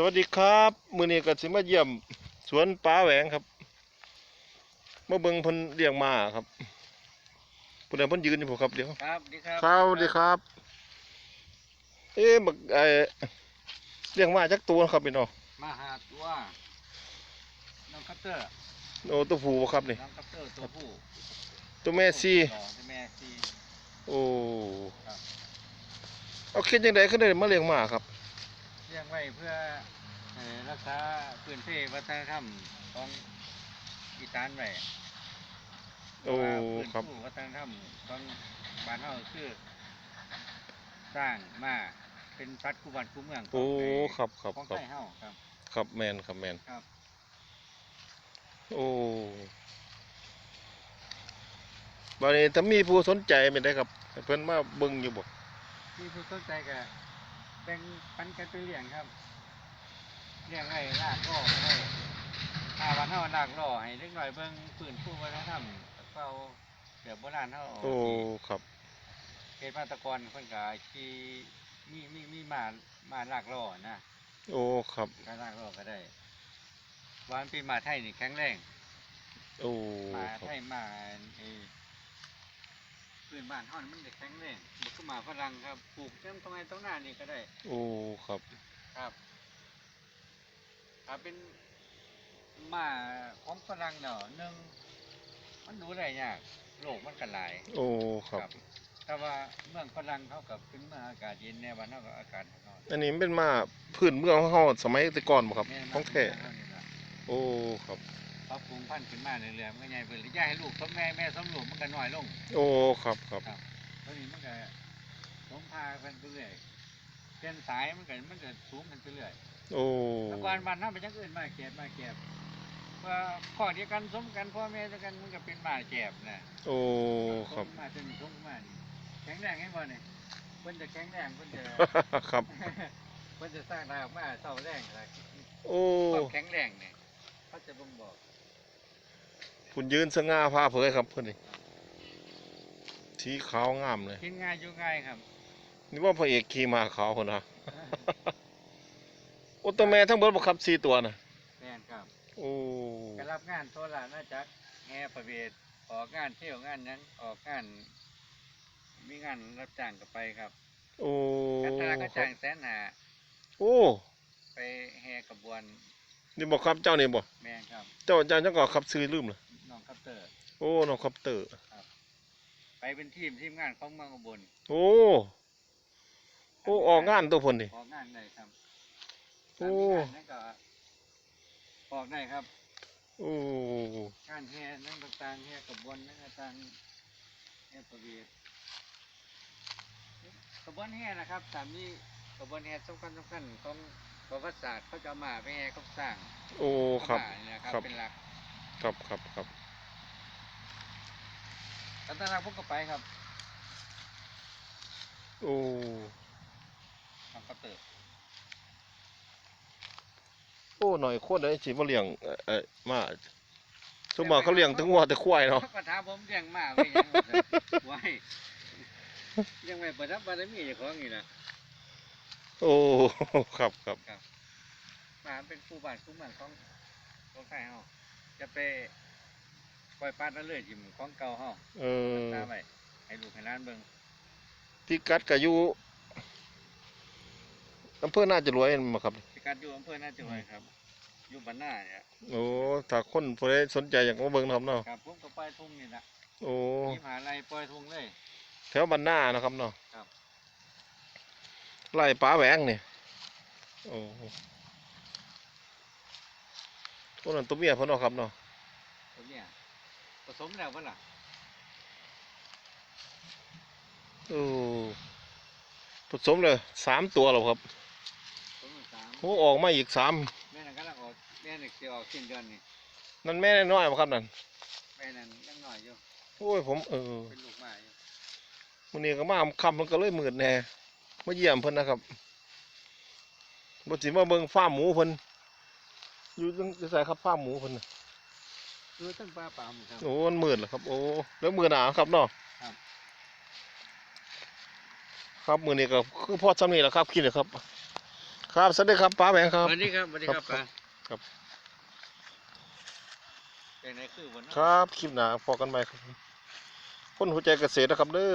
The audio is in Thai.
สวัสดีครับมื้อนี้ก็สิมาเยี่ยม สวนป้าแหวงครับมาเบิ่งเพิ่นเลี้ยงม้าครับผู้ใดเพิ่นยืนอยู่ผมครับเดี๋ยวครับดีครับครับสวัสดีครับ เอ๊ะบักไอ้เลี้ยงม้าจักตัวครับพี่น้องมาหาตัวน้องคัตเตอร์โอ้ตัวผู้บ่ครับนี่น้องคัตเตอร์ตัวผู้ตัวแม่ซี่ต่อตัวแม่ซีโอ้ครับเอาคิดจังได๋คือได้มาเลี้ยงม้าครับเลี้ยง ไว้เพื่อเอ่อรักษาพื้นที่วัฒนธรรมของอีสานไว้โอ้เพาะว่าพื้นครับที่วัฒนธรรมของบ้านเฮาคือ สร้างมาเป็นสัตว์คู่บ้านคู่เมืองขโอ้งไทยครับครับของครัไทบยเฮาครับ ครับแมนครับแมนครับ โอ้บานี้ถ้ามีผู้สนใจไม่ได้ครับให้เพิ่นมาเบิ่งอยู่บ่ที่ผู้สนใจก็ แบ่งปันกันไปเลี้ยงครับเลี้ยงไว้ลากล่อก็ได้ถ้าวันเฮาลากล่อให้เล็กน้อยเบิ่งพื้นผู้วัฒนธรรมเก่าแบบโบราณเฮาโอ้ครับเขตมาตะกอนเพิ่นก็ขี่มีมีมีมามาลากล่อนะโอ้ครับการลากล่อก็ได้วามันเป็นหมาไทยนี่แข็งแรงโอ้หมาครับไทยหมาเออ พื้นบ้านเฮานี่มันจะแข็งแรงบ่คือหมาฝรั่งครับปลูกจังตรงไหนตรงหน้านี่ก็ได้โอ้ครับครับถ้าเป็นหมาของฝรั่งเนาะหนึ่งมันดูได้ยากโลกมันกันหลายโอ้ครับ แต่ว่าเมืองฝรั่งเขากับเป็นเมืองอากาศเย็นแน่วันเขาก็อากาศร้อนอันนี้มันเป็นมาพื้นเมืองของเฮาสมัยแต่ก่อนบ่ครับแม่นของแท้เมืเฮานี่ล่ะโอ้ครับ พอปรุงพันธุ์ขึ้นมาเรื่อยๆมันก็ใหญ่ไปเลยย่าให้ลูกสมแม่แม่สมลูกมันก็น้อยลงโอ้ครับครับครับตอนนี้มันก็สมพากันไปเรื่อยเส้นสายมันก็มันก็สูงขึ้นไปเรื่อยโอ้แต่ก่อนบ้านน้าไปจังอื่นมาเก็บมาเก็บว่าข้อเดียวกันสมกันพ่อแม่เดียวกันมันก็เป็นหมาเก็บนะโอ้ครับสมมาจนสมมานี่แข็งแรงให้บ่เนี่ยเพิ่นจะแข็งแรงเพิ่นจะครับเพิ่นจะสร้างได้ออกมาเท่าแรงอะไรโอ้ความแข็งแรงเนี่ยเขาจะบ่งบอก คุณยืนสง่าพาเผยครับเพิ่นนี่สีขาวงามเลยกินง่ายอยู่ง่ายครับ นี่ว่าพระเอกขี่ม้าขาวพุ่นนะโอ้ตัวแม่ทั้งเบิดบ่ครับ4ตัวน่ะแม่นครับโอ้ก็รับงานโทรลาน่าจักแง่ประเวทออกงานเที่ยวงานหยังออกงานมีงานรับจ้างก็ไปครับ โอ้กันตลาดก็ครัจ้าบงแสนหาโอ้ ไปแห่กระบวน นี่บอกครับเจ้านี่บ่แม่นครับเจ้าเจ้าจังก็ขับซื้อลืมเลยน้องคัปเตอร์ โอ้น้องคัปเตอร์ ไปเป็นทีมทีมงานของเมืองอุบลโอ้โอ้ออกงานตัวเพิ่นนี่ ออกงานได้ครับโอ้ถ้ามีงานนั่นก็ออกได้ครับโอ้งานแห่นั่นต่างๆแห่กระบวนนั่นต่างๆแห่ประเวทกระบวนแห่นะครับตามนี้กระบวนแห่สำคัญสำคัญของ ประวัติศาสตร์เขาจะเอามาไปแห่เขาสร้างโอ้ครับพม่าเนี่ยนะครับครับเป็นหลักครับครับครับกันตลาดพวกก็ไปครับโอ้ทางกระเติบโอ้หน่อยโคตรได้สิมาเลี้ยงเอ่อเอ่อมาสมมาเขาเลี้ยงถึงวัวแต่ควายเนาะ เขาก็ถามผมเลี้ยงมาไว้ยังไว้เลี้ยังไว้ประดับบารมีเจ้าของนี่นะ โอ้ครับครับหมาเป็นผู้บ้านผู้เมืองของของไทยเฮาจะไปปล่อยปลาละเลยจิ้มของเก่าเฮาเออตามไปให้ลูกให้หล้านเบิ่งพี่กัดก็อยู่อำเภอน่าจะรวยมาครับพิกัดอยู่อำเภอน่าจะรวยครับอยู่บ้านหน้าเนี่ยโอ้ถ้าคนผู้ใดสนใจอยากมาเบิ่งนะครับเนาะครับผมก็ปล่อยทุ่งนี่นะโอ้ที่มหาลัยปล่อยทุ่งเลย แถวบ้านหน้านะครับเนาะครับ ไล่ป๋าแหวงนี่โอ้ตัวนั้นตัวเมียเพิ่นเนาะครับเนาะตัวเนี้ยผสมแล้วเพิ่นล่ะโอ้ผสมเลยสามตัวแล้วครับผสมสามโอ้ออกมาอีกสามแม่นั่นกำลังออกแม่นี่สิออกสิ้นเดือนนี่นั่นแม่น้อยบ่ครับนั่นแม่นั่นยังน้อยอยู่โอ้ยผมเออเป็นลูกหมาอยู่มื้อนี้ก็มาคำมันก็เลยมืดแน่ มาเยี่ยมเพิ่นนะครับบ่สิมาเบิ่งฟาร์มหมูเพิ่นอยู่จังจะใส่ครับฟาร์มหมูเพิ่นน่ะคือตั้งปลาปามครับ โอ้มันมืดแล้วครับ โอ้แล้วมือหนาครับเนาะครับ ครับมือนี้ก็คือพอจำนี่แหละครับคิดเลยครับ ครับสวัสดีครับป้าแบงค์ครับ สวัสดีครับสวัสดีครับครับป้าครับเป็นไงคือบนเนาะครับคลิปหน้าพอกันใหม่ครับผมคนหัวใจเกษตรนะครับเด้อ